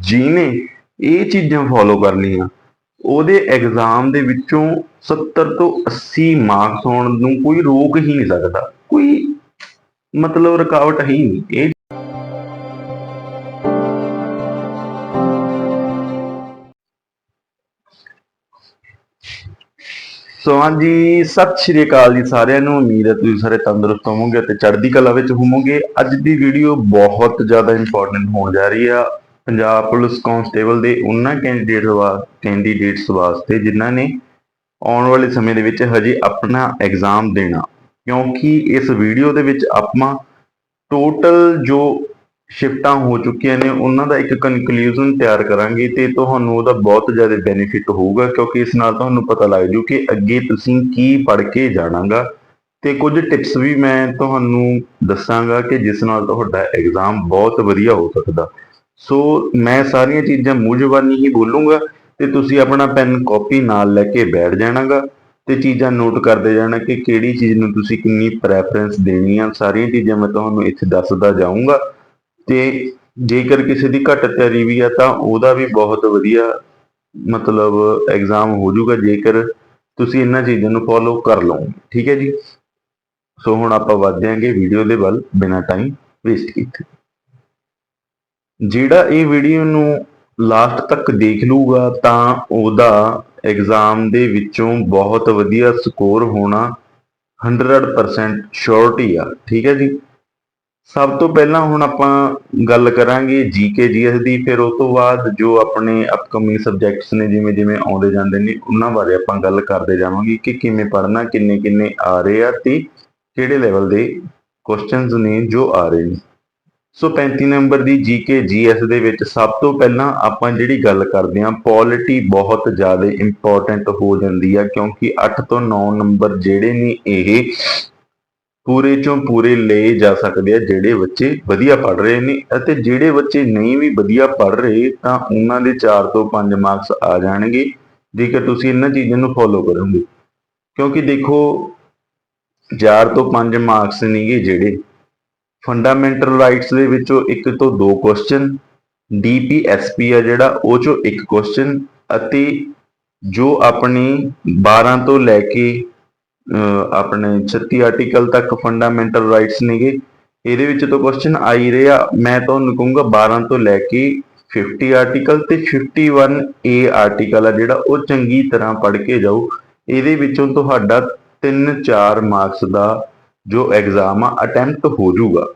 ਜਿਹਨੇ ਇਹ ਚੀਜ਼ਾਂ ਫੋਲੋ ਕਰ ਲਈਆਂ ਉਹਦੇ ਐਗਜ਼ਾਮ ਦੇ ਵਿੱਚੋਂ 70 ਤੋਂ 80 ਮਾਰਕਸ ਆਉਣ ਨੂੰ ਕੋਈ ਰੋਕ ਹੀ ਨਹੀਂ ਸਕਦਾ, ਕੋਈ ਮਤਲਬ ਰੁਕਾਵਟ ਹੀ ਨਹੀਂ। ਇਹ ਸੋ ਹਾਂਜੀ, ਸਤਿ ਸ਼੍ਰੀ ਅਕਾਲ ਜੀ ਸਾਰਿਆਂ ਨੂੰ। ਉਮੀਦ ਹੈ ਤੁਸੀਂ ਸਾਰੇ ਤੰਦਰੁਸਤ ਹੋਵੋਗੇ ਤੇ ਚੜ੍ਹਦੀ ਕਲਾ ਵਿੱਚ ਹੋਵੋਗੇ। ਅੱਜ ਦੀ ਵੀਡੀਓ ਬਹੁਤ ਜ਼ਿਆਦਾ ਇੰਪੋਰਟੈਂਟ ਹੋਣ ਜਾ ਰਹੀ ਆ। ਪੰਜਾਬ ਪੁਲਿਸ ਕਾਂਸਟੇਬਲ ਦੇ ਉਹਨਾਂ ਕੈਂਡੀਡੇਟ ਵਾ ਕੈਂਡੀਡੇਟਸ ਵਾਸਤੇ ਜਿਨ੍ਹਾਂ ਨੇ ਆਉਣ ਵਾਲੇ ਸਮੇਂ ਦੇ ਵਿੱਚ ਹਜੇ ਆਪਣਾ ਐਗਜ਼ਾਮ ਦੇਣਾ। ਕਿਉਂਕਿ ਇਸ ਵੀਡੀਓ ਦੇ ਵਿੱਚ ਆਪਾਂ ਟੋਟਲ ਜੋ ਸ਼ਿਫਟਾਂ ਹੋ ਚੁੱਕੀਆਂ ਨੇ, ਉਹਨਾਂ ਦਾ ਇੱਕ ਕਨਕਲੂਜਨ ਤਿਆਰ ਕਰਾਂਗੇ ਤੇ ਤੁਹਾਨੂੰ ਉਹਦਾ ਬਹੁਤ ਜ਼ਿਆਦਾ ਬੈਨੀਫਿਟ ਹੋਊਗਾ, ਕਿਉਂਕਿ ਇਸ ਨਾਲ ਤੁਹਾਨੂੰ ਪਤਾ ਲੱਗ ਜੂ ਕਿ ਅੱਗੇ ਤੁਸੀਂ ਕੀ ਪੜ੍ਹ ਕੇ ਜਾਣਾਗਾ। ਤੇ ਕੁਝ ਟਿਪਸ ਵੀ ਮੈਂ ਤੁਹਾਨੂੰ ਦੱਸਾਂਗਾ ਕਿ ਜਿਸ ਨਾਲ ਤੁਹਾਡਾ ਐਗਜ਼ਾਮ ਬਹੁਤ ਵਧੀਆ ਹੋ ਸਕਦਾ। ਸੋ ਮੈਂ ਸਾਰੀਆਂ ਚੀਜ਼ਾਂ ਮੂੰਹ ਜ਼ਬਾਨੀ ਹੀ ਬੋਲੂੰਗਾ ਤੇ ਤੁਸੀਂ ਆਪਣਾ ਪੈਨ ਕਾਪੀ ਨਾਲ ਲੈ ਕੇ ਬੈਠ ਜਾਣਾਗਾ ਤੇ ਚੀਜ਼ਾਂ ਨੋਟ ਕਰਦੇ ਜਾਣਾ ਕਿ ਕਿਹੜੀ ਚੀਜ਼ ਨੂੰ ਤੁਸੀਂ ਕਿੰਨੀ ਪ੍ਰੈਫਰੈਂਸ ਦੇਣੀ ਆ ਸਾਰੀਆਂ ਚੀਜ਼ਾਂ ਮੈਂ ਤੁਹਾਨੂੰ ਇੱਥੇ ਦੱਸਦਾ ਜਾਊਂਗਾ। ਤੇ ਜੇਕਰ ਕਿਸੇ ਦੀ ਘੱਟ ਤਿਆਰੀ ਵੀ ਆ ਤਾਂ ਉਹਦਾ ਵੀ ਬਹੁਤ ਵਧੀਆ ਮਤਲਬ ਐਗਜ਼ਾਮ ਹੋ ਜਾਊਗਾ ਜੇਕਰ ਤੁਸੀਂ ਇਹਨਾਂ ਚੀਜ਼ਾਂ ਨੂੰ ਫੋਲੋ ਕਰ ਲਓਗੇ ਠੀਕ ਹੈ ਜੀ? ਸੋ ਹੁਣ ਆਪਾਂ ਵੱਧ ਜਾਾਂਗੇ ਵੀਡੀਓ ਦੇ ਵੱਲ, ਬਿਨਾਂ ਟਾਈਮ ਵੇਸਟ ਕੀਤੇ। ਜਿਹੜਾ ਇਹ ਵੀਡੀਓ ਨੂੰ ਲਾਸਟ ਤੱਕ ਦੇਖ ਲੂਗਾ ਤਾਂ ਉਹਦਾ ਐਗਜ਼ਾਮ ਦੇ ਵਿੱਚੋਂ ਬਹੁਤ ਵਧੀਆ ਸਕੋਰ ਹੋਣਾ 100% ਸ਼ੋਰਟੀ ਆ, ਠੀਕ ਹੈ ਜੀ? ਸਭ ਤੋਂ ਪਹਿਲਾਂ ਹੁਣ ਆਪਾਂ ਗੱਲ ਕਰਾਂਗੇ ਜੀਕੇ ਜੀਐਸ ਦੀ, ਫਿਰ ਉਸ ਤੋਂ ਬਾਅਦ ਜੋ ਆਪਣੇ ਅਪਕਮਿੰਗ ਸਬਜੈਕਟਸ ਨੇ, ਜਿਵੇਂ ਜਿਵੇਂ ਆਉਂਦੇ ਜਾਂਦੇ ਨੇ, ਉਹਨਾਂ ਬਾਰੇ ਆਪਾਂ ਗੱਲ ਕਰਦੇ ਜਾਵਾਂਗੇ ਕਿ ਕਿਵੇਂ ਪੜ੍ਹਨਾ, ਕਿੰਨੇ ਕਿੰਨੇ ਆ ਰਹੇ ਆ ਤੇ ਕਿਹੜੇ ਲੈਵਲ ਦੇ ਕੁਐਸਚਨਸ ਨੇ ਜੋ ਆ ਰਹੇ ਨੇ। ਸੋ 35 ਨੰਬਰ ਦੀ ਜੀਕੇ ਜੀਐਸ ਦੇ ਵਿੱਚ ਸਭ ਤੋਂ ਪਹਿਲਾਂ ਆਪਾਂ ਜਿਹੜੀ ਗੱਲ ਕਰਦੇ ਹਾਂ ਪੋਲਿਟੀ ਬਹੁਤ ਜ਼ਿਆਦਾ ਇੰਪੋਰਟੈਂਟ ਹੋ ਜਾਂਦੀ ਆ, ਕਿਉਂਕਿ 8 ਤੋਂ 9 ਨੰਬਰ ਜਿਹੜੇ ਨੇ ਇਹ ਪੂਰੇ ਚੋਂ ਪੂਰੇ ਲਏ ਜਾ ਸਕਦੇ ਆ, ਜਿਹੜੇ ਬੱਚੇ ਵਧੀਆ ਪੜ੍ਹ ਰਹੇ ਨੇ ਅਤੇ ਜਿਹੜੇ ਬੱਚੇ ਨਹੀਂ ਵੀ ਵਧੀਆ ਪੜ੍ਹ ਰਹੇ ਤਾਂ ਉਹਨਾਂ ਦੇ 4 ਤੋਂ 5 ਮਾਰਕਸ ਆ ਜਾਣਗੇ, ਜੇਕਰ ਤੁਸੀਂ ਇਹਨਾਂ ਚੀਜ਼ਾਂ ਨੂੰ ਫੋਲੋ ਕਰੋਗੇ। ਕਿਉਂਕਿ ਦੇਖੋ 4 ਤੋਂ 5 ਮਾਰਕਸ ਨੇਗੇ ਜਿਹੜੇ। ਫੰਡਾਮੈਂਟਲ ਰਾਈਟਸ ਦੇ ਵਿੱਚੋਂ ਇੱਕ ਤੋਂ ਦੋ ਕੁਐਸਚਨ ਡੀਪੀਐਸਪੀ ਆ ਜਿਹੜਾ, ਉਹ ਚੋਂ ਇੱਕ ਕੁਐਸਚਨ ਅਤੇ ਜੋ ਆਪਣੀ 12 ਤੋਂ ਲੈ ਕੇ ਆਪਣੇ 36 ਆਰਟੀਕਲ ਤੱਕ ਫੰਡਾਮੈਂਟਲ ਰਾਈਟਸ ਨੇਗੇ, ਇਹਦੇ ਵਿੱਚ ਤੋਂ ਕੁਐਸਚਨ ਆਈ ਰਿਹਾ ਮੈਂ ਤੁਹਾਨੂੰ ਕਹੂੰਗਾ 12 ਤੋਂ ਲੈ ਕੇ 50 ਆਰਟੀਕਲ ਤੇ 51 ਏ ਆਰਟੀਕਲ ਆ ਜਿਹੜਾ, ਉਹ ਚੰਗੀ ਤਰ੍ਹਾਂ ਪੜ੍ਹ ਕੇ ਜਾਓ। ਇਹਦੇ ਵਿੱਚੋਂ ਤੁਹਾਡਾ 3-4 ਮਾਰਕਸ ਦਾ ਜੋ ਐਗਜ਼ਾਮ ਆ ਅਟੈਂਪਟ ਹੋ ਜਾਊਗਾ।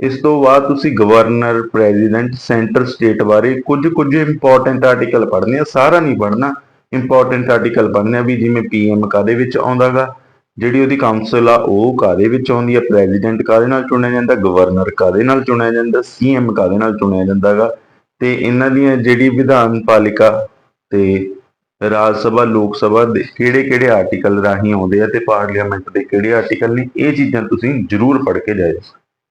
ਇਸ ਤੋਂ ਬਾਅਦ ਤੁਸੀਂ ਗਵਰਨਰ ਪ੍ਰੈਜ਼ੀਡੈਂਟ ਸੈਂਟਰ ਸਟੇਟ ਬਾਰੇ ਕੁਝ ਕੁਝ ਇੰਪੋਰਟੈਂਟ ਆਰਟੀਕਲ ਪੜ੍ਹਨੇ ਆ, ਸਾਰਾ ਨਹੀਂ ਪੜ੍ਹਨਾ। ਇੰਪੋਰਟੈਂਟ ਆਰਟੀਕਲ ਪੜ੍ਹਨੇ ਆ ਵੀ ਜਿਵੇਂ ਪੀਐਮ ਕਾਦੇ ਵਿੱਚ ਆਉਂਦਾਗਾ, ਜਿਹੜੀ ਉਹਦੀ ਕਾਉਂਸਲ ਆ, ਉਹ ਕਾਦੇ ਵਿੱਚ ਆਉਂਦੀ ਆ ਪ੍ਰੈਜ਼ੀਡੈਂਟ ਕਾਦੇ ਨਾਲ ਚੁਣਿਆ ਜਾਂਦਾ ਗਵਰਨਰ ਕਾਦੇ ਨਾਲ ਚੁਣਿਆ ਜਾਂਦਾ ਸੀਐਮ ਕਾਦੇ ਨਾਲ ਚੁਣਿਆ ਜਾਂਦਾਗਾ। ਤੇ ਇਹਨਾਂ ਦੀਆਂ ਜਿਹੜੀ ਵਿਧਾਨ ਪਾਲਿਕਾ ਤੇ ਰਾਜ ਸਭਾ, ਲੋਕ ਸਭਾ ਦੇ ਕਿਹੜੇ ਕਿਹੜੇ ਆਰਟੀਕਲ ਰਾਹੀਂ ਆਉਂਦੇ ਆ ਤੇ ਪਾਰਲੀਮੈਂਟ ਦੇ ਕਿਹੜੇ ਆਰਟੀਕਲ ਨੇ, ਇਹ ਚੀਜ਼ਾਂ ਤੁਸੀਂ ਜ਼ਰੂਰ ਪੜ੍ਹ ਕੇ ਜਾਇਓ।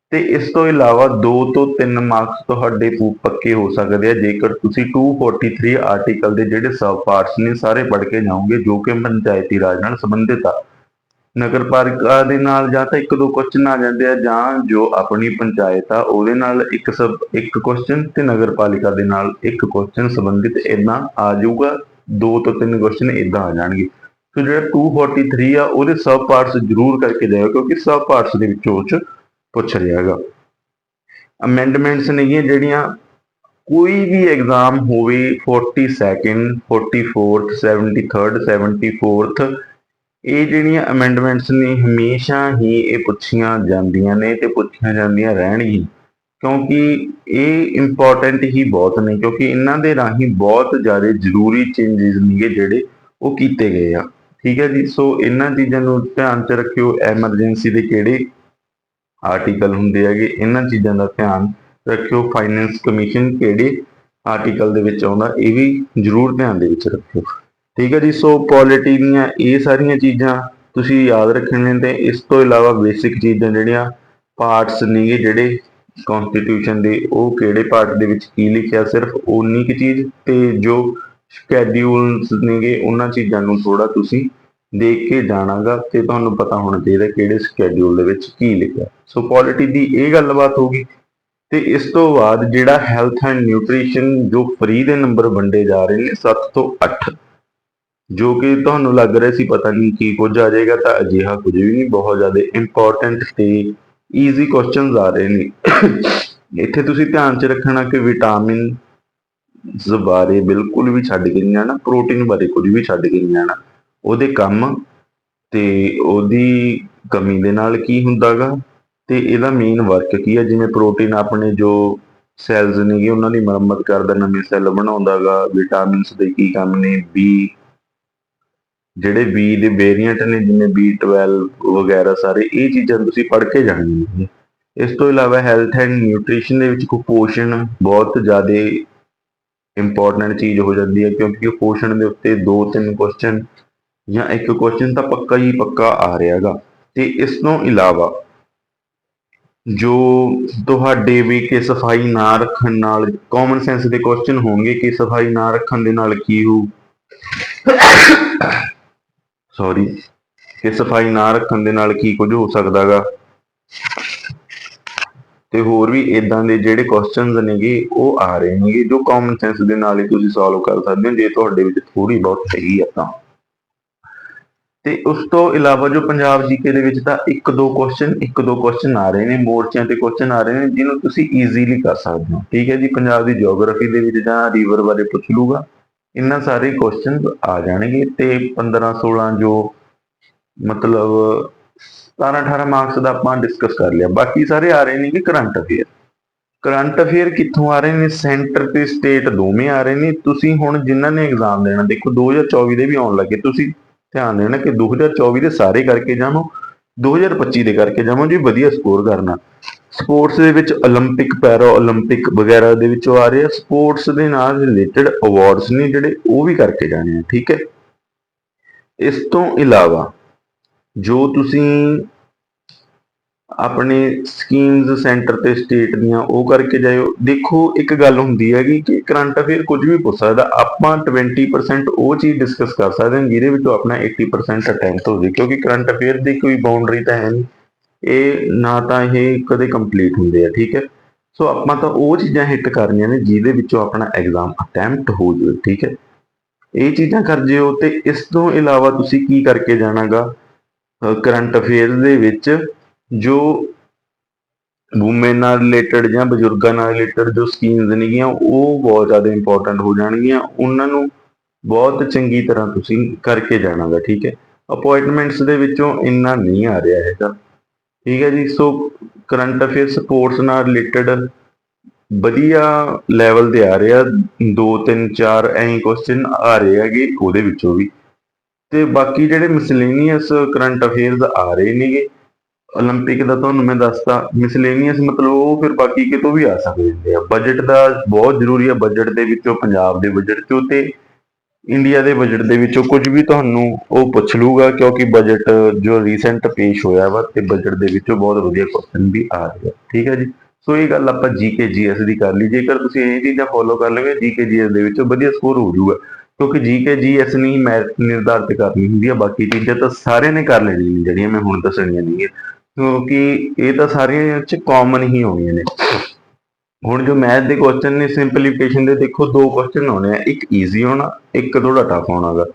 ਤੇ ਇਸ ਤੋਂ ਇਲਾਵਾ 2 ਤੋਂ 3 ਮਾਰਕਸ ਤੁਹਾਡੇ ਪੂ- ਪੱਕੇ ਹੋ ਸਕਦੇ ਆ, ਜੇਕਰ ਤੁਸੀਂ 243 ਆਰਟੀਕਲ ਦੇ ਜਿਹੜੇ ਸਬ ਪਾਰਟਸ ਨੇ ਸਾਰੇ ਪੜ੍ਹ ਕੇ ਜਾਓਗੇ, ਜੋ ਕਿ ਪੰਚਾਇਤੀ ਰਾਜ ਨਾਲ ਸੰਬੰਧਿਤ ਆ। ਨਗਰ ਪਾਲਿਕਾ ਦੇ ਨਾਲ ਜਾਂ ਤਾਂ ਇੱਕ ਦੋ ਕੁਐਸਚਨ ਆ ਜਾਂਦੇ ਆ, ਜਾਂ ਜੋ ਆਪਣੀ ਪੰਚਾਇਤ ਆ, ਉਹਦੇ ਨਾਲ ਇੱਕ ਸਬ, ਇੱਕ ਕੁਐਸਚਨ ਤੇ ਨਗਰਪਾਲਿਕਾ ਦੇ ਨਾਲ ਇੱਕ ਕੁਐਸਚਨ ਸੰਬੰਧਿਤ ਇਦਾਂ ਆ ਜਾਊਗਾ। ਦੋ ਤੋਂ ਤਿੰਨ ਕੁਐਸਚਨ ਇਦਾਂ ਆ ਜਾਣਗੇ। ਸੋ ਜਿਹੜਾ 243 ਆ, ਉਹਦੇ ਸਬ ਪਾਰਟਸ ਜ਼ਰੂਰ ਕਰਕੇ ਜਾਇਓ ਕਿਉਂਕਿ ਸਬ ਪਾਰਟਸ ਦੇ ਵਿੱਚੋਂ ਉਹ 'ਚ ਪੁੱਛ ਰਿਹਾ ਹੈਗਾ। ਅਮੈਂਡਮੈਂਟਸ ਨੇਗੀਆਂ ਜਿਹੜੀਆਂ ਕੋਈ ਵੀ ਐਗਜ਼ਾਮ ਹੋਵੇ 42nd 44th 73rd 74th ਇਹ ਜਿਹੜੀਆਂ ਅਮੈਂਡਮੈਂਟਸ ਨੇ, ਹਮੇਸ਼ਾ ਹੀ ਇਹ ਪੁੱਛੀਆਂ ਜਾਂਦੀਆਂ ਨੇ ਤੇ ਪੁੱਛੀਆਂ ਜਾਂਦੀਆਂ ਰਹਿਣਗੀਆਂ। ਕਿਉਂਕਿ ਇਹ ਇੰਪੋਰਟੈਂਟ ਹੀ ਬਹੁਤ ਨੇ, ਕਿਉਂਕਿ ਇਹਨਾਂ ਦੇ ਰਾਹੀਂ ਬਹੁਤ ਜ਼ਿਆਦਾ ਜ਼ਰੂਰੀ ਚੇਂਜਸ ਨੇਗੇ ਜਿਹੜੇ ਉਹ ਕੀਤੇ ਗਏ ਆ। ਠੀਕ ਹੈ ਜੀ? ਸੋ ਇਹਨਾਂ ਚੀਜ਼ਾਂ ਨੂੰ ਧਿਆਨ 'ਚ ਰੱਖਿਓ ਐਮਰਜੈਂਸੀ ਦੇ ਕਿਹੜੇ ਆਰਟੀਕਲ ਹੁੰਦੇ ਹੈਗੇ, ਇਹਨਾਂ ਚੀਜ਼ਾਂ ਦਾ ਧਿਆਨ ਰੱਖਿਓ। ਫਾਈਨੈਂਸ ਕਮਿਸ਼ਨ ਕਿਹੜੇ ਆਰਟੀਕਲ ਦੇ ਵਿੱਚ ਆਉਂਦਾ, ਇਹ ਵੀ ਜ਼ਰੂਰ ਧਿਆਨ ਦੇ ਵਿੱਚ ਰੱਖਿਓ। ਠੀਕ ਹੈ ਜੀ? ਸੋ ਪੋਲਿਟੀ ਦੀਆਂ ਇਹ ਸਾਰੀਆਂ ਚੀਜ਼ਾਂ ਤੁਸੀਂ ਯਾਦ ਰੱਖਣੀਆਂ ਤੇ ਇਸ ਤੋਂ ਇਲਾਵਾ ਬੇਸਿਕ ਚੀਜ਼ਾਂ ਜਿਹੜੀਆਂ ਪਾਰਟਸ ਨੇਗੇ ਜਿਹੜੇ ਕਨਸਟੀਟਿਊਸ਼ਨ ਦੇ ਉਹ ਕਿਹੜੇ ਪਾਰਟ ਦੇ ਵਿੱਚ ਕੀ ਲਿਖਿਆ, ਸਿਰਫ ਉਨੀ ਕੁ ਚੀਜ਼ ਤੇ ਜੋ ਸ਼ੈਡਿਊਲਸ ਨੇਗੇ ਉਹਨਾਂ ਚੀਜ਼ਾਂ ਨੂੰ ਥੋੜਾ ਤੁਸੀਂ ਦੇਖ ਕੇ ਜਾਣਾਗਾ ਤੇ ਤੁਹਾਨੂੰ ਪਤਾ ਹੋਣਾ ਚਾਹੀਦਾ ਕਿਹੜੇ ਸ਼ੈਡਿਊਲ ਦੇ ਵਿੱਚ ਕੀ ਲਿਖਿਆ। ਸੋ ਪੋਲਿਟੀ ਦੀ ਇਹ ਗੱਲਬਾਤ ਹੋਗੀ ਤੇ ਇਸ ਤੋਂ ਬਾਅਦ ਜਿਹੜਾ ਹੈਲਥ ਐਂਡ ਨਿਊਟ੍ਰੀਸ਼ਨ ਜੋ ਫ੍ਰੀ ਦੇ ਨੰਬਰ ਵੰਡੇ ਜਾ ਰਹੇ ਨੇ 7 ਤੋਂ 8 ਜੋ ਕਿ ਤੁਹਾਨੂੰ ਲੱਗ ਰਿਹਾ ਸੀ ਪਤਾ ਨਹੀਂ ਕੀ ਕੁਝ ਆ ਜਾਏਗਾ ਤਾਂ ਅਜਿਹਾ ਕੁਝ ਵੀ ਨਹੀਂ, ਬਹੁਤ ਜ਼ਿਆਦਾ ਇੰਪੋਰਟੈਂਟ ਤੇ ਈਜ਼ੀ ਕੁਐਸਚਨਸ ਆ ਰਹੇ ਨੇ। ਇੱਥੇ ਤੁਸੀਂ ਧਿਆਨ 'ਚ ਰੱਖਣਾ ਕਿ ਵਿਟਾਮਿਨ ਬਾਰੇ ਬਿਲਕੁਲ ਵੀ ਛੱਡ ਕੇ ਨਹੀਂ ਆਣਾ ਪ੍ਰੋਟੀਨ ਬਾਰੇ ਕੁਝ ਵੀ ਛੱਡ ਕੇ ਨਹੀਂ ਆਣਾ ਉਹਦੇ ਕੰਮ ਤੇ ਉਹਦੀ ਕਮੀ ਦੇ ਨਾਲ ਕੀ ਹੁੰਦਾਗਾ ਤੇ ਇਹਦਾ ਮੇਨ ਵਰਕ ਕੀ ਹੈ ਜਿਵੇਂ ਪ੍ਰੋਟੀਨ ਆਪਣੇ ਜੋ ਸੈਲਸ ਨੇਗੇ, ਉਹਨਾਂ ਦੀ ਮੁਰੰਮਤ ਕਰਦਾ, ਨਵੇਂ ਸੈੱਲ ਬਣਾਉਂਦਾਗਾ ਵਿਟਾਮਿਨਸ ਦੇ ਕੀ ਕੰਮ ਨੇ ਬੀ ਜਿਹੜੇ ਬੀ ਦੇ ਵੇਰੀਐਂਟ ਨੇ, ਜਿਵੇਂ B12 ਵਗੈਰਾ ਸਾਰੇ, ਇਹ ਚੀਜ਼ਾਂ ਤੁਸੀਂ ਪੜ੍ਹ ਕੇ ਜਾਣੀਆਂ ਨੇ। ਇਸ ਤੋਂ ਇਲਾਵਾ ਹੈਲਥ ਐਂਡ ਨਿਊਟ੍ਰੀਸ਼ਨ ਦੇ ਵਿੱਚ ਕੁਪੋਸ਼ਣ ਬਹੁਤ ਜ਼ਿਆਦਾ ਇੰਪੋਰਟੈਂਟ ਚੀਜ਼ ਹੋ ਜਾਂਦੀ ਹੈ, ਕਿਉਂਕਿ ਕੁਪੋਸ਼ਣ ਦੇ ਉੱਤੇ ਦੋ ਤਿੰਨ ਕੁਐਸਚਨ ਜਾਂ ਇੱਕ ਕੁਐਸਚਨ ਤਾਂ ਪੱਕਾ ਹੀ ਪੱਕਾ ਆ ਰਿਹਾਗਾ ਤੇ ਇਸ ਤੋਂ ਇਲਾਵਾ ਜੋ ਤੁਹਾਡੇ ਵੀ ਕਿ ਸਫ਼ਾਈ ਨਾ ਰੱਖਣ ਨਾਲ ਕਾਮਨ ਸੈਂਸ ਦੇ ਕੁਐਸਚਨ ਹੋਣਗੇ ਕਿ ਸਫ਼ਾਈ ਨਾ ਰੱਖਣ ਦੇ ਨਾਲ ਕੀ ਹੋਊ। ਸੌਰੀ ਕਿ ਸਫ਼ਾਈ ਨਾ ਰੱਖਣ ਦੇ ਨਾਲ ਕੀ ਕੁਝ ਹੋ ਸਕਦਾਗਾ? ਤੇ ਹੋਰ ਵੀ ਇਦਾਂ ਦੇ ਜਿਹੜੇ ਕੁਐਸਚਨਸ ਨੇਗੇ, ਉਹ ਆ ਰਹੇ ਨੇਗੇ, ਜੋ ਕਾਮਨ ਸੈਂਸ ਦੇ ਨਾਲ ਹੀ ਤੁਸੀਂ ਸੋਲਵ ਕਰ ਸਕਦੇ ਹੋ, ਜੇ ਤੁਹਾਡੇ ਵਿੱਚ ਥੋੜੀ ਬਹੁਤ ਹੈਗੀ ਆ ਤਾਂ। ਤੇ ਉਸ ਤੋਂ ਇਲਾਵਾ ਜੋ ਪੰਜਾਬ ਜੀਕੇ ਦੇ ਵਿੱਚ ਤਾਂ ਇੱਕ ਦੋ ਕੁਐਸਚਨ ਇੱਕ ਦੋ ਕੁਐਸਚਨ ਆ ਰਹੇ ਨੇ, ਮੋਰਚਿਆਂ ਤੇ ਕੁਐਸਚਨ ਆ ਰਹੇ ਨੇ, ਜਿਹਨੂੰ ਤੁਸੀਂ ਈਜ਼ੀਲੀ ਕਰ ਸਕਦੇ ਹੋ। ਠੀਕ ਹੈ ਜੀ, ਪੰਜਾਬ ਦੀ ਜੀਓਗ੍ਰਾਫੀ ਦੇ ਵਿੱਚ ਜਾਂ ਰਿਵਰ ਬਾਰੇ ਪੁੱਛ ਲੂਗਾ ਇੰਨਾ ਸਾਰੇ ਕੁਐਸਚਨ ਆ ਜਾਣਗੇ ਤੇ 15 16 ਜੋ ਮਤਲਬ 17 18 ਮਾਰਕਸ ਦਾ ਆਪਾਂ ਡਿਸਕਸ ਕਰ ਲਿਆ। ਬਾਕੀ ਸਾਰੇ ਆ ਰਹੇ ਨੇ ਕਿ ਕਰੰਟ ਅਫੇਅਰ। ਕਰੰਟ ਅਫੇਅਰ ਕਿੱਥੋਂ ਆ ਰਹੇ ਨੇ? ਸੈਂਟਰ ਤੇ ਸਟੇਟ ਦੋਵੇਂ ਆ ਰਹੇ ਨੇ। ਤੁਸੀਂ ਹੁਣ ਜਿਨ੍ਹਾਂ ਨੇ ਐਗਜ਼ਾਮ ਦੇਣਾ, ਦੇਖੋ 2024 ਦੇ ਵੀ ਆਉਣ ਲੱਗੇ। ਤੁਸੀਂ ਧਿਆਨ ਦੇਣਾ ਕਿ 2024 ਦੇ ਸਾਰੇ ਕਰਕੇ ਜਾਵੋ 2025 ਦੇ ਕਰਕੇ ਜਾਵੋ ਜੀ ਵਧੀਆ ਸਕੋਰ ਕਰਨਾ। ਸਪੋਰਟਸ ਦੇ ਵਿੱਚ 올림픽 ਪੈਰਾ 올림픽 ਵਗੈਰਾ ਦੇ ਵਿੱਚੋਂ ਆ ਰਹੇ ਆ ਸਪੋਰਟਸ ਦੇ ਨਾਲ ਰਿਲੇਟਡ ਅਵਾਰਡਸ ਨੇ ਜਿਹੜੇ ਉਹ ਵੀ ਕਰਕੇ ਜਾਣੇ ਆ ਠੀਕ ਹੈ ਇਸ ਤੋਂ ਇਲਾਵਾ ਜੋ ਤੁਸੀਂ ਆਪਣੇ ਸਕੀਮਸ ਸੈਂਟਰ ਤੇ ਸਟੇਟ ਦੀਆਂ ਉਹ ਕਰਕੇ ਜਾਇਓ ਦੇਖੋ ਇੱਕ ਗੱਲ ਹੁੰਦੀ ਹੈਗੀ ਕਿ ਕਰੰਟ ਅਫੇਅਰ ਕੁਝ ਵੀ ਪੁੱਛ ਸਕਦਾ ਆਪਾਂ 20% ਉਹ ਚੀਜ਼ ਡਿਸਕਸ ਕਰ ਸਕਦੇ ਹਾਂ ਜਿਹਦੇ ਵਿੱਚੋਂ ਆਪਣਾ 80% ਅਟੈਂਪਟ ਹੋ ਜੇ ਕਿਉਂਕਿ ਕਰੰਟ ਅਫੇਅਰ ਦੀ ਕੋਈ ਬਾਉਂਡਰੀ ਤਾਂ ਹੈ ਨਹੀਂ ਇਹ ਨਾ ਤਾਂ ਇਹ ਕਦੇ ਕੰਪਲੀਟ ਹੁੰਦੇ ਆ, ਠੀਕ ਹੈ? ਸੋ ਆਪਾਂ ਤਾਂ ਉਹ ਚੀਜ਼ਾਂ ਹਿੱਟ ਕਰਨੀਆਂ ਨੇ ਜਿਹਦੇ ਵਿੱਚੋਂ ਆਪਣਾ ਐਗਜ਼ਾਮ ਅਟੈਂਪਟ ਹੋ ਜਾਵੇ, ਠੀਕ ਹੈ? ਇਹ ਚੀਜ਼ਾਂ ਕਰ ਜਿਓ ਤੇ ਇਸ ਤੋਂ ਇਲਾਵਾ ਤੁਸੀਂ ਕੀ ਕਰਕੇ ਜਾਣਾਗਾ? ਕਰੰਟ ਅਫੇਅਰਸ ਦੇ ਵਿੱਚ ਜੋ ਵੂਮਨ ਨਾਲ ਰਿਲੇਟਡ ਜਾਂ ਬਜ਼ੁਰਗਾਂ ਨਾਲ ਰਿਲੇਟਡ ਜੋ ਸਕੀਮਸ ਨੇਗੀਆਂ, ਉਹ ਬਹੁਤ ਜ਼ਿਆਦਾ ਇੰਪੋਰਟੈਂਟ ਹੋ ਜਾਣਗੀਆਂ। ਉਹਨਾਂ ਨੂੰ ਬਹੁਤ ਚੰਗੀ ਤਰ੍ਹਾਂ ਤੁਸੀਂ ਕਰਕੇ ਜਾਣਾਗਾ, ਠੀਕ ਹੈ? ਅਪਾਇੰਟਮੈਂਟਸ ਦੇ ਵਿੱਚੋਂ ਇੰਨਾ ਨਹੀਂ ਆ ਰਿਹਾ ਹੈਗਾ। ਠੀਕ ਹੈ ਜੀ ਸੋ ਕਰੰਟ ਅਫੇਅਰ ਸਪੋਰਟਸ ਨਾਲ ਰਿਲੇਟਡ ਵਧੀਆ ਲੈਵਲ ਦੇ ਆ ਰਿਹਾ 2 3 4 ਐਂ ਕੁਐਸਚਨ ਆ ਰਹੇ ਹੈਗੇ ਉਹਦੇ ਵਿੱਚੋਂ ਵੀ ਤੇ ਬਾਕੀ ਜਿਹੜੇ ਮਿਸਲੇਨੀਅਸ ਕਰੰਟ ਅਫੇਅਰਸ ਆ ਰਹੇ ਨੇਗੇ 올림픽 ਦਾ ਤੁਹਾਨੂੰ ਮੈਂ ਦੱਸਤਾ ਮਿਸਲੇਨੀਅਸ ਮਤਲਬ ਉਹ ਫਿਰ ਬਾਕੀ ਕਿਤੋਂ ਵੀ ਆ ਸਕਦੇ ਆ ਬਜਟ ਦਾ ਬਹੁਤ ਜ਼ਰੂਰੀ ਹੈ ਬਜਟ ਦੇ ਵਿੱਚੋਂ ਪੰਜਾਬ ਦੇ ਬਜਟ ਚੋਂ ਤੇ ਇੰਡੀਆ ਦੇ ਬਜਟ ਦੇ ਵਿੱਚੋਂ ਕੁਝ ਵੀ ਤੁਹਾਨੂੰ ਉਹ ਪੁੱਛ ਲੂਗਾ ਕਿਉਂਕਿ ਬਜਟ ਜੋ ਰੀਸੈਂਟ ਪੇਸ਼ ਹੋਇਆ ਵਾ ਤੇ ਬਜਟ ਦੇ ਵਿੱਚੋਂ ਬਹੁਤ ਵਧੀਆ ਕੁਐਸਚਨ ਵੀ ਆ ਰਿਹਾ ਠੀਕ ਹੈ ਜੀ? ਸੋ ਇਹ ਗੱਲ ਆਪਾਂ ਜੀਕੇ ਜੀਐਸ ਦੀ ਕਰ ਲਈ। ਜੇਕਰ ਤੁਸੀਂ ਇਹ ਚੀਜ਼ਾਂ ਫੋਲੋ ਕਰ ਲਓਗੇ ਜੀਕੇ ਜੀਐਸ ਦੇ ਵਿੱਚੋਂ ਵਧੀਆ ਸਕੋਰ ਹੋ ਜਾਊਗਾ, ਕਿਉਂਕਿ ਜੀਕੇ ਜੀਐਸ ਨਹੀਂ ਮੈਰਿਟ ਨਿਰਧਾਰਿਤ ਕਰਨੀ ਹੁੰਦੀ ਆ, ਬਾਕੀ ਚੀਜ਼ਾਂ ਤਾਂ ਸਾਰਿਆਂ ਨੇ ਕਰ ਲੈਣੀਆਂ ਨੇ ਜਿਹੜੀਆਂ ਮੈਂ ਹੁਣ ਦੱਸਣੀਆਂ ਨਹੀਂ ਕਿਉਂਕਿ ਇਹ ਤਾਂ ਸਾਰੀਆਂ ਚ ਕਾਮਨ ਹੀ ਹੋਣੀਆਂ ਨੇ। ਹੁਣ ਜੋ ਮੈਥ ਦੇ ਕੁਐਸਚਨ ਨੇ ਸਿੰਪਲੀਫਿਕੇਸ਼ਨ ਦੇ, ਦੇਖੋ ਦੋ ਕੁਐਸਚਨ ਆਉਣੇ ਆ, ਇੱਕ ਈਜ਼ੀ ਹੋਣਾ, ਇੱਕ ਥੋੜਾ ਟਫ ਹੋਣਾਗਾ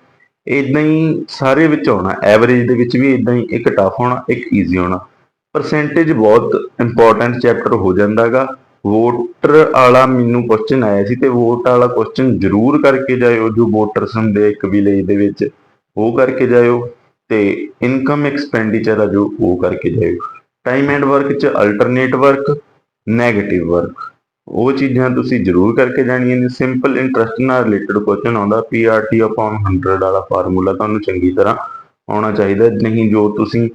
ਇਦਾਂ ਹੀ ਸਾਰੇ ਵਿੱਚ ਆਉਣਾ ਐਵਰੇਜ ਦੇ ਵਿੱਚ ਵੀ ਇਦਾਂ ਹੀ ਇੱਕ ਟਫ ਹੋਣਾ, ਇੱਕ ਈਜ਼ੀ ਹੋਣਾ। ਪਰਸੈਂਟੇਜ ਬਹੁਤ ਇੰਪੋਰਟੈਂਟ ਚੈਪਟਰ ਹੋ ਜਾਂਦਾਗਾ ਵੋਟਰ ਵਾਲਾ ਮੈਨੂੰ ਕੁਐਸਚਨ ਆਇਆ ਸੀ ਤੇ ਵੋਟ ਵਾਲਾ ਕੁਐਸਚਨ ਜ਼ਰੂਰ ਕਰਕੇ ਜਾਇਓ, ਜੋ ਵੋਟਰਸ ਹੁੰਦੇ ਇੱਕ ਵਿਲੇਜ ਦੇ ਵਿੱਚ, ਉਹ ਕਰਕੇ ਜਾਇਓ ਤੇ ਇਨਕਮ ਐਕਸਪੈਂਡੀਚਰ ਆ ਜੋ, ਉਹ ਕਰਕੇ ਜਾਇਓ। ਟਾਈਮ ਐਂਡ ਵਰਕ ਚ ਅਲਟਰਨੇਟ ਵਰਕ 네ਗੇਟਿਵ ਵਰਕ ਉਹ ਚੀਜ਼ਾਂ ਤੁਸੀਂ ਜ਼ਰੂਰ ਕਰਕੇ ਜਾਣੀਆਂ ਨੇ। ਸਿੰਪਲ ਇੰਟਰਸਟ ਨਾਲ ਰਿਲੇਟਡ ਕੁਐਸਚਨ ਆਉਂਦਾ। PRT ਅਪਨ 100 ਵਾਲਾ ਫਾਰਮੂਲਾ ਤੁਹਾਨੂੰ ਚੰਗੀ ਤਰ੍ਹਾਂ ਆਉਣਾ ਚਾਹੀਦਾ। ਨਹੀਂ, ਜੋ ਤੁਸੀਂ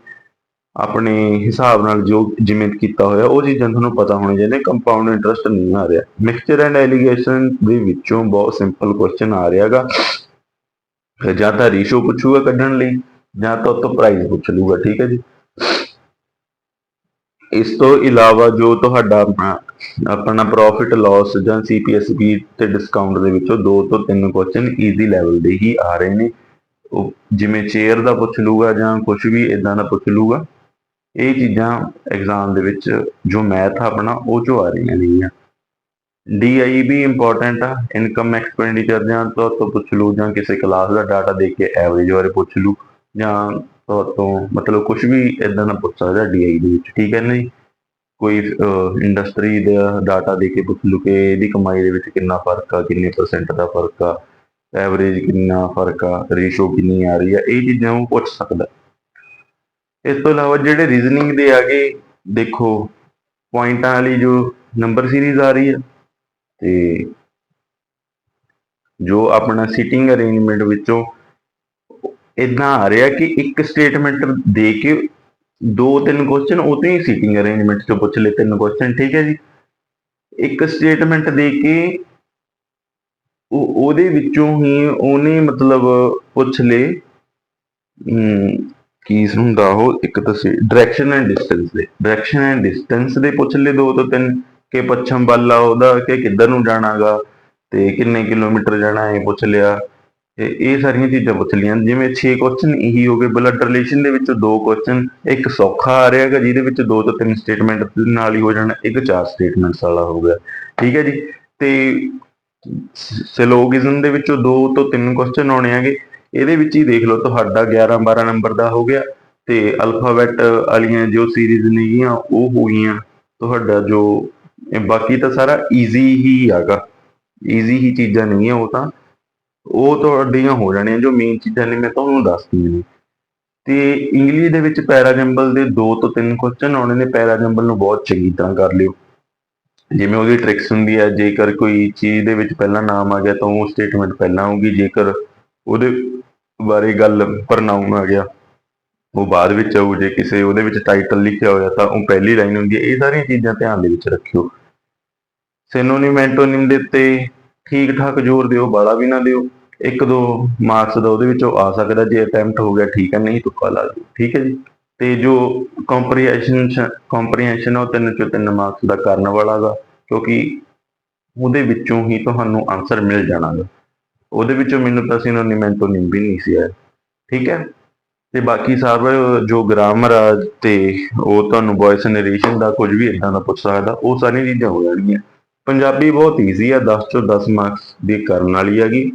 ਆਪਣੇ ਹਿਸਾਬ ਨਾਲ ਜੋ ਜਿਵੇਂ ਕੀਤਾ ਹੋਇਆ, ਉਹ ਚੀਜ਼ਾਂ ਤੁਹਾਨੂੰ ਪਤਾ ਹੋਣੀ ਚਾਹੀਦੀਆਂ। ਕੰਪਾਊਂਡ ਇੰਟਰਸਟ ਨਹੀਂ ਆ ਰਿਹਾ। ਮਿਕਸਚਰ ਐਂਡ ਐਲੀਗੇਸ਼ਨ ਦੇ ਵਿੱਚੋਂ ਬਹੁਤ ਸਿੰਪਲ ਕੁਐਸਚਨ ਆ ਰਿਹਾਗਾ। ਜਾਂ ਤਾਂ ਰੇਸ਼ੋ ਪੁੱਛੂਗਾ ਕੱਢਣ ਲਈ, ਜਾਂ ਤਾਂ ਉਤੋਂ ਪ੍ਰਾਈਸ ਪੁੱਛ ਲੂਗਾ ਠੀਕ ਹੈ ਜੀ? ਇਸ ਤੋਂ ਇਲਾਵਾ ਜੋ ਤੁਹਾਡਾ ਆਪਣਾ ਆਪਣਾ ਪ੍ਰੋਫਿਟ ਲਾਸ ਜਾਂ ਸੀਪੀਐਸਬੀ ਤੇ ਡਿਸਕਾਊਂਟ ਦੇ ਵਿੱਚੋਂ ਦੋ ਤੋਂ ਤਿੰਨ ਕੁਐਸਚਨ ਈਜ਼ੀ ਲੈਵਲ ਦੇ ਹੀ ਆ ਰਹੇ ਨੇ। ਉਹ ਜਿਵੇਂ ਚੇਅਰ ਦਾ ਪੁੱਛ ਲੂਗਾ ਜਾਂ ਕੁਝ ਵੀ ਇਦਾਂ ਦਾ ਪੁੱਛ ਲੂਗਾ ਇਹ ਚੀਜ਼ਾਂ ਐਗਜ਼ਾਮ ਦੇ ਵਿੱਚ ਜੋ ਮੈਥ ਆ ਆਪਣਾ, ਉਹ ਚੋਂ ਆ ਰਹੀਆਂ ਨੇਗੀਆਂ। ਡੀਆਈ ਵੀ ਇੰਪੋਰਟੈਂਟ ਆ ਇਨਕਮ ਐਕਸਪੈਂਡੀਚਰ ਜਾਂ ਤੋਂ ਤੋਂ ਪੁੱਛ ਲੂ ਜਾਂ ਕਿਸੇ ਕਲਾਸ ਦਾ ਡਾਟਾ ਦੇ ਕੇ ਐਵਰੇਜ ਬਾਰੇ ਪੁੱਛ ਲੂ ਜਾਂ ਤੋਂ ਤੋਂ ਮਤਲਬ ਕੁਝ ਵੀ ਇਦਾਂ ਦਾ ਪੁੱਛ ਸਕਦਾ ਡੀਆਈ ਦੇ ਵਿੱਚ, ਠੀਕ ਹੈ ਨਾ ਜੀ? ਕੋਈ ਇੰਡਸਟਰੀ ਦਾ ਡਾਟਾ ਦੇ ਕੇ ਪੁੱਛ ਲੂ ਕਿ ਇਹਦੀ ਕਮਾਈ ਦੇ ਵਿੱਚ ਕਿੰਨਾ ਫ਼ਰਕ ਆ, ਕਿੰਨੇ ਪਰਸੈਂਟ ਦਾ ਫ਼ਰਕ ਆ ਐਵਰੇਜ ਕਿੰਨਾ ਫ਼ਰਕ ਆ ਰੇਸ਼ੋ ਕਿੰਨੀ ਆ ਰਹੀ ਆ, ਇਹ ਚੀਜ਼ਾਂ ਉਹ ਪੁੱਛ ਸਕਦਾ। ਇਸ ਤੋਂ ਇਲਾਵਾ ਜਿਹੜੇ ਰੀਜ਼ਨਿੰਗ ਦੇ ਆਗੇ ਦੇਖੋ ਪੁਆਇੰਟਾਂ ਵਾਲੀ ਜੋ ਨੰਬਰ ਸੀਰੀਜ਼ ਆ ਰਹੀ ਆ, ਤੇ ਜੋ ਆਪਣਾ ਸੀਟਿੰਗ ਅਰੇਂਜਮੈਂਟ ਵਿੱਚੋਂ ਇਦਾਂ ਆ ਰਿਹਾ ਕਿ ਇੱਕ ਸਟੇਟਮੈਂਟ ਦੇ ਕੇ ਦੋ, ਤਿੰਨ ਕੁਐਸਚਨ ਉਤੇ ਹੀ ਸੀਟਿੰਗ ਅਰੇਂਜਮੈਂਟ ਚੋਂ ਪੁੱਛ ਲਏ ਤਿੰਨ ਕੁਐਸਚਨ ਠੀਕ ਹੈ ਜੀ। ਇੱਕ ਸਟੇਟਮੈਂਟ ਦੇ ਕੇ ਉਹ, ਉਹਦੇ ਵਿੱਚੋਂ ਹੀ ਉਹਨੇ ਮਤਲਬ ਪੁੱਛ ਲਏ ਕੀ ਹੁੰਦਾ ਉਹ, ਇੱਕ ਤਾਂ ਸੀ ਡਾਇਰੈਕਸ਼ਨ ਐਂਡ ਡਿਸਟੈਂਸ ਦੇ ਡਾਇਰੈਕਸ਼ਨ ਐਂਡ ਡਿਸਟੈਂਸ ਦੇ ਪੁੱਛ ਲਏ ਦੋ ਤੋਂ ਤਿੰਨ, ਕਿ ਪੱਛਮ ਵੱਲ ਆ ਉਹਦਾ, ਕਿ ਕਿੱਧਰ ਨੂੰ ਜਾਣਾਗਾ, ਤੇ ਕਿੰਨੇ ਕਿਲੋਮੀਟਰ ਜਾਣਾ ਇਹ ਪੁੱਛ ਲਿਆ। ਤੇ ਇਹ ਸਾਰੀਆਂ ਚੀਜ਼ਾਂ ਪੁੱਛ ਲਈਆਂ। ਜਿਵੇਂ 6 ਕੁਐਸਚਨ ਇਹੀ ਹੋ ਗਏ। ਬਲੱਡ ਰਿਲੇਸ਼ਨ ਦੇ ਵਿੱਚ ਦੋ ਕੁਐਸਚਨ ਇੱਕ ਸੌਖਾ ਆ ਰਿਹਾ ਹੈਗਾ, ਜਿਹਦੇ ਵਿੱਚ ਦੋ ਤੋਂ ਤਿੰਨ ਸਟੇਟਮੈਂਟ ਨਾਲ ਹੀ ਹੋ ਜਾਣਾ, ਇੱਕ ਚਾਰ ਸਟੇਟਮੈਂਟਸ ਵਾਲਾ ਹੋ ਗਿਆ। ਠੀਕ ਹੈ ਜੀ? ਤੇ ਸਿਲੋਗਿਜ਼ਮ ਦੇ ਵਿੱਚੋਂ ਦੋ ਤੋਂ ਤਿੰਨ ਕੁਐਸਚਨ ਆਉਣੇ ਹੈਗੇ। ਇਹਦੇ ਵਿੱਚ ਹੀ ਦੇਖ ਲਓ, ਤੁਹਾਡਾ 11 12 ਨੰਬਰ ਦਾ ਹੋ ਗਿਆ ਤੇ ਅਲਫਾਬੈਟ ਵਾਲੀਆਂ ਜੋ ਸੀਰੀਜ਼ ਨੇਗੀਆਂ, ਉਹ ਹੋ ਗਈਆਂ। ਤੁਹਾਡਾ ਜੋ ਬਾਕੀ ਤਾਂ ਸਾਰਾ ਈਜ਼ੀ ਹੀ ਹੈਗਾ। ਈਜ਼ੀ ਹੀ ਚੀਜ਼ਾਂ ਨਹੀਂ ਆ ਉਹ ਤਾਂ। ਉਹ ਤੁਹਾਡੀਆਂ ਹੋ ਜਾਣੀਆਂ ਜੋ ਮੇਨ ਚੀਜ਼ਾਂ ਨੇ, ਮੈਂ ਤੁਹਾਨੂੰ ਦੱਸਤੀਆਂ ਨੇ ਤੇ ਇੰਗਲਿਸ਼ ਦੇ ਵਿੱਚ ਪੈਰਾਜੰਬਲ ਦੇ ਦੋ ਤੋਂ ਤਿੰਨ ਕੁਐਸਚਨ ਆਉਣੇ ਨੇ, ਪੈਰਾਜੰਬਲ ਨੂੰ ਬਹੁਤ ਚੰਗੀ ਤਰ੍ਹਾਂ ਕਰ ਲਿਓ। ਜਿਵੇਂ ਉਹਦੀ ਟ੍ਰਿਕਸ ਹੁੰਦੀ ਹੈ, ਜੇਕਰ ਕੋਈ ਚੀਜ਼ ਦੇ ਵਿੱਚ ਪਹਿਲਾਂ ਨਾਮ ਆ ਗਿਆ ਤਾਂ ਉਹ ਸਟੇਟਮੈਂਟ ਪਹਿਲਾਂ ਆਊਗੀ, ਜੇਕਰ ਉਹਦੇ ਬਾਰੇ ਗੱਲ ਪ੍ਰਨਾਉਨ ਆ ਗਿਆ, ਉਹ ਬਾਅਦ ਵਿੱਚ ਆਊ, ਜੇ ਕਿਸੇ ਉਹਦੇ ਵਿੱਚ ਟਾਈਟਲ ਲਿਖਿਆ ਹੋਇਆ ਤਾਂ ਉਹ ਪਹਿਲੀ ਲਾਈਨ ਹੁੰਦੀ ਹੈ। ਇਹ ਸਾਰੀਆਂ ਚੀਜ਼ਾਂ ਧਿਆਨ ਦੇ ਵਿੱਚ ਰੱਖਿਓ। ਸਿਨੋਨਿਮ ਐਂਟੋਨਿਮ ਦੇ ਉੱਤੇ ਠੀਕ ਠਾਕ ਜ਼ੋਰ ਦਿਓ, ਬਾਲਾ ਵੀ ਨਾ ਦਿਓ। ਇੱਕ ਦੋ ਮਾਰਕਸ ਦਾ ਉਹਦੇ ਵਿੱਚੋਂ ਆ ਸਕਦਾ, ਜੇ ਅਟੈਂਪਟ ਹੋ ਗਿਆ, ਠੀਕ ਹੈ, ਨਹੀਂ ਤੁੱਕਾ ਲਾ ਦਿਓ, ਠੀਕ ਹੈ ਜੀ। ਤੇ ਜੋ ਕੰਪਰੀਹੈਂਸ਼ਨ ਕੰਪਰੀਹੈਂਸ਼ਨ ਉਹ ਤਿੰਨ ਚੋਂ ਤਿੰਨ ਮਾਰਕਸ ਦਾ ਕਰਨ ਵਾਲਾ ਗਾ, ਕਿਉਂਕਿ ਉਹਦੇ ਵਿੱਚੋਂ ਹੀ ਤੁਹਾਨੂੰ ਆਨਸਰ ਮਿਲ ਜਾਣਾ ਗਾ। ਉਹਦੇ ਵਿੱਚੋਂ ਮੈਨੂੰ ਤਾਂ ਸਿਨੋਨਿਮ ਐਂਟੋਨਿਮ ਵੀ ਨਹੀਂ ਸੀ ਆਇਆ ਠੀਕ ਹੈ। ਤੇ ਬਾਕੀ ਸਾਰਾ ਜੋ ਗ੍ਰਾਮਰ ਆ ਤੇ ਉਹ ਤੁਹਾਨੂੰ ਵੌਇਸ ਨਰੇਸ਼ਨ ਦਾ ਕੁਝ ਵੀ ਇਦਾਂ ਦਾ ਪੁੱਛ ਸਕਦਾ, ਉਹ ਸਾਰੀਆਂ ਚੀਜ਼ਾਂ ਹੋ ਜਾਣਗੀਆਂ। ਪੰਜਾਬੀ ਬਹੁਤ ਈਜ਼ੀ ਆ 10 ਚੋਂ 10 ਮਾਰਕਸ ਦੀ ਕਰਨ ਵਾਲੀ ਹੈਗੀ।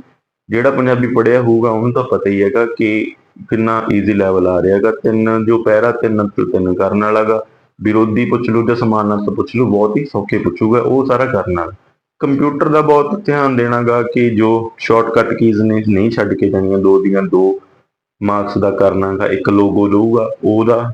ਜਿਹੜਾ ਪੰਜਾਬੀ ਪੜਿਆ ਹੋਊਗਾ, ਉਹਨੂੰ ਤਾਂ ਪਤਾ ਹੀ ਹੈਗਾ ਕਿ ਕਿੰਨਾ ਈਜ਼ੀ ਲੈਵਲ ਆ ਰਿਹਾ ਹੈਗਾ। ਤਿੰਨ, ਜੋ ਪੈਰਾ ਤਿੰਨ ਤੋਂ ਤਿੰਨ ਕਰਨ ਵਾਲਾਗਾ ਵਿਰੋਧੀ ਪੁੱਛ ਲੂ ਜਾਂ ਸਮਾਨਾਰਥ ਪੁੱਛ ਲੂ ਬਹੁਤ ਹੀ ਸੌਖੇ ਪੁੱਛੂਗਾ, ਉਹ ਸਾਰਾ ਕਰਨ ਵਾਲਾ। ਕੰਪਿਊਟਰ ਦਾ ਬਹੁਤ ਧਿਆਨ ਦੇਣਾਗਾ ਕਿ ਜੋ ਸ਼ਾਰਟਕਟ ਕੀਜ਼ ਨੇ, ਨਹੀਂ ਛੱਡ ਕੇ ਜਾਣੀਆਂ ਦੋ ਦੀਆਂ ਦੋ ਮਾਰਕਸ ਦਾ ਕਰਨਾਗਾ ਇੱਕ ਲੋਗੋ ਲਊਗਾ, ਉਹਦਾ,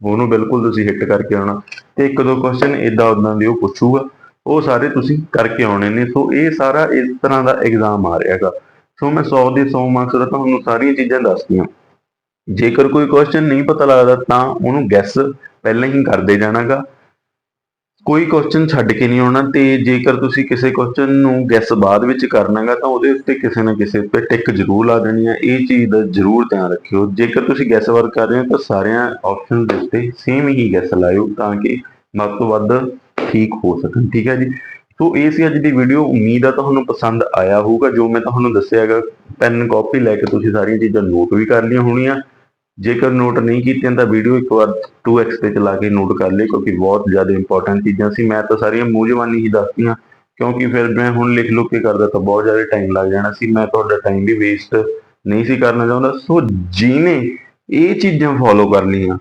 ਉਹਨੂੰ ਬਿਲਕੁਲ ਤੁਸੀਂ ਹਿੱਟ ਕਰਕੇ ਆਉਣਾ। ਤੇ ਇੱਕ ਦੋ ਕੁਐਸਚਨ ਇਦਾਂ ਉਦਾਂ ਦੇ ਉਹ ਪੁੱਛੂਗਾ। ਉਹ ਸਾਰੇ ਤੁਸੀਂ ਕਰਕੇ ਆਉਣੇ ਨੇ। ਸੋ ਇਹ ਸਾਰਾ ਇਸ ਤਰ੍ਹਾਂ ਦਾ ਐਗਜ਼ਾਮ ਆ ਰਿਹਾ ਹੈਗਾ। ਸੋ ਮੈਂ 100 ਦੇ 100 ਮਾਰਕਸ ਦਾ ਤੁਹਾਨੂੰ ਸਾਰੀਆਂ ਚੀਜ਼ਾਂ ਦੱਸਤੀਆਂ ਜੇਕਰ ਕੋਈ ਕੁਐਸਚਨ ਨਹੀਂ ਪਤਾ ਲੱਗਦਾ, ਤਾਂ ਉਹਨੂੰ ਗੈਸ ਪਹਿਲਾਂ ਹੀ ਕਰਦੇ ਜਾਣਾਗਾ। ਕੋਈ ਕੁਐਸਚਨ ਛੱਡ ਕੇ ਨਹੀਂ ਆਉਣਾ ਤੇ ਜੇਕਰ ਤੁਸੀਂ ਕਿਸੇ ਕੁਐਸਚਨ ਨੂੰ ਗੈਸ ਬਾਅਦ ਵਿੱਚ ਕਰਨਾਗਾ, ਤਾਂ ਉਹਦੇ ਉੱਤੇ ਕਿਸੇ ਨਾ ਕਿਸੇ ਉੱਤੇ ਟਿਕ ਜ਼ਰੂਰ ਲਾ ਦੇਣੀ ਹੈ ਇਹ ਚੀਜ਼ ਦਾ ਜ਼ਰੂਰ ਧਿਆਨ ਰੱਖਿਓ। ਜੇਕਰ ਤੁਸੀਂ ਗੈਸ ਵਰਕ ਕਰ ਰਹੇ ਹੋ, ਤਾਂ ਸਾਰਿਆਂ ਆਪਸ਼ਨ ਦੇ ਉੱਤੇ ਸੇਮ ਹੀ ਗੈਸ ਲਾਇਓ, ਤਾਂ ਕਿ ਵੱਧ ਤੋਂ ਵੱਧ ਠੀਕ ਹੋ ਸਕਣ, ਠੀਕ ਹੈ ਜੀ? ਸੋ ਇਹ ਸੀ ਅੱਜ ਦੀ ਵੀਡੀਓ ਉਮੀਦ ਆ ਤੁਹਾਨੂੰ ਪਸੰਦ ਆਇਆ ਹੋਊਗਾ। ਜੋ ਮੈਂ ਤੁਹਾਨੂੰ ਦੱਸਿਆ ਹੈਗਾ ਪੈਨ ਕਾਪੀ ਲੈ ਕੇ ਤੁਸੀਂ ਸਾਰੀਆਂ ਚੀਜ਼ਾਂ ਨੋਟ ਵੀ ਕਰ ਲਈਆਂ ਹੋਣੀਆਂ। ਜੇਕਰ ਨੋਟ ਨਹੀਂ ਕੀਤੀਆਂ ਤਾਂ ਵੀਡੀਓ ਇੱਕ ਵਾਰ 2x ਤੇ ਚਲਾ ਕੇ ਨੋਟ ਕਰ ਲਈ ਕਿਉਂਕਿ ਬਹੁਤ ਜ਼ਿਆਦਾ ਇੰਪੋਰਟੈਂਟ ਚੀਜ਼ਾਂ ਸੀ। ਮੈਂ ਤਾਂ ਸਾਰੀਆਂ ਮੂੰਹ ਜ਼ਬਾਨੀ ਹੀ ਦੱਸਤੀਆਂ, ਕਿਉਂਕਿ ਫਿਰ ਮੈਂ ਹੁਣ ਲਿਖ ਲੁੱਕ ਕੇ ਕਰਦਾ ਤਾਂ ਬਹੁਤ ਜ਼ਿਆਦਾ ਟਾਈਮ ਲੱਗ ਜਾਣਾ ਸੀ। ਮੈਂ ਤੁਹਾਡਾ ਟਾਈਮ ਵੀ ਵੇਸਟ ਨਹੀਂ ਸੀ ਕਰਨਾ ਚਾਹੁੰਦਾ। ਸੋ ਜਿਹਨੇ ਇਹ ਚੀਜ਼ਾਂ ਫੋਲੋ ਕਰ ਲਈਆਂ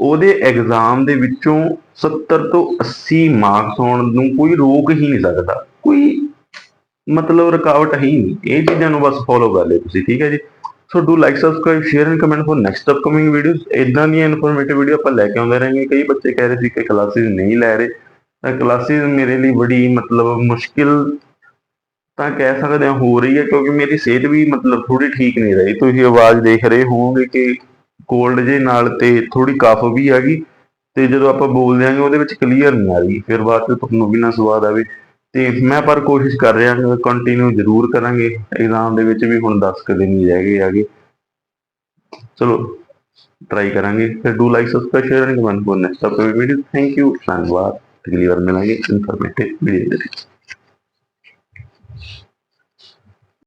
ਉਹਦੇ ਐਗਜ਼ਾਮ ਦੇ ਵਿੱਚੋਂ 70 ਤੋਂ 80 ਮਾਰਕਸ ਆਉਣ ਨੂੰ ਕੋਈ ਰੋਕ ਹੀ ਨਹੀਂ ਸਕਦਾ। ਕੋਈ ਮਤਲਬ ਰੁਕਾਵਟ ਹੈ ਹੀ ਨਹੀਂ। ਇਹ ਚੀਜ਼ਾਂ ਨੂੰ ਬਸ ਫੋਲੋ ਕਰ ਲਿਓ ਤੁਸੀਂ, ਠੀਕ ਹੈ ਜੀ? So do like subscribe share and comment for next upcoming videos ਇਦਾਂ ਦੀਆਂ ਇਨਫੋਰਮੇਟਿਵ ਵੀਡੀਓ ਆਪਾਂ ਲੈ ਕੇ ਆਉਂਦੇ ਰਾਂਗੇ ਕਈ ਬੱਚੇ ਕਹਿ ਰਹੇ ਸੀ ਕਿ ਕਲਾਸਿਸ ਨਹੀਂ ਲੈ ਰਹੇ। ਤਾਂ ਕਲਾਸਿਸ ਮੇਰੇ ਲਈ ਬੜੀ ਮਤਲਬ ਮੁਸ਼ਕਿਲ ਤਾਂ ਕਹਿ ਸਕਦੇ ਹਾਂ ਹੋ ਰਹੀ ਹੈ, ਕਿਉਂਕਿ ਮੇਰੀ ਸਿਹਤ ਵੀ ਮਤਲਬ ਥੋੜੀ ਠੀਕ ਨਹੀਂ ਰਹੀ। ਤੁਸੀਂ ਆਵਾਜ਼ ਦੇਖ ਰਹੇ ਹੋਵੋਗੇ ਕਿ ਕੋਲਡ ਜੇ ਨਾਲ ਤੇ ਥੋੜੀ ਕਫ ਵੀ ਹੈਗੀ ਤੇ ਜਦੋਂ ਆਪਾਂ ਬੋਲਦੇ ਆਂਗੇ ਉਹਦੇ ਵਿੱਚ ਕਲੀਅਰ ਨਹੀਂ ਆ ਰਹੀ, ਫਿਰ ਬਾਅਦ ਚ ਤੁਹਾਨੂੰ ਵੀ ਨਾ ਸਵਾਦ ਆਵੇ ਤੇ ਮੈਂ ਪਰ ਕੋਸ਼ਿਸ਼ ਕਰ ਰਿਹਾ ਹਾਂ ਕੰਟੀਨਿਊ ਜ਼ਰੂਰ ਕਰਾਂਗੇ ਐਗਜ਼ਾਮ ਦੇ ਵਿੱਚ ਵੀ ਹੁਣ 10 ਕੁ ਦਿਨ ਹੀ ਰਹਿ ਗਏ ਹੈਗੇ। ਚਲੋ ਟਰਾਈ ਕਰਾਂਗੇ, ਫਿਰ do like subscribe share and comment for next upcoming video thank you ਧੰਨਵਾਦ। ਅਗਲੀ ਵਾਰ ਮਿਲਾਂਗੇ ਇਨਫੋਰਮੇਟਿਵ ਵੀਡੀਓ ਦੇ ਵਿੱਚ।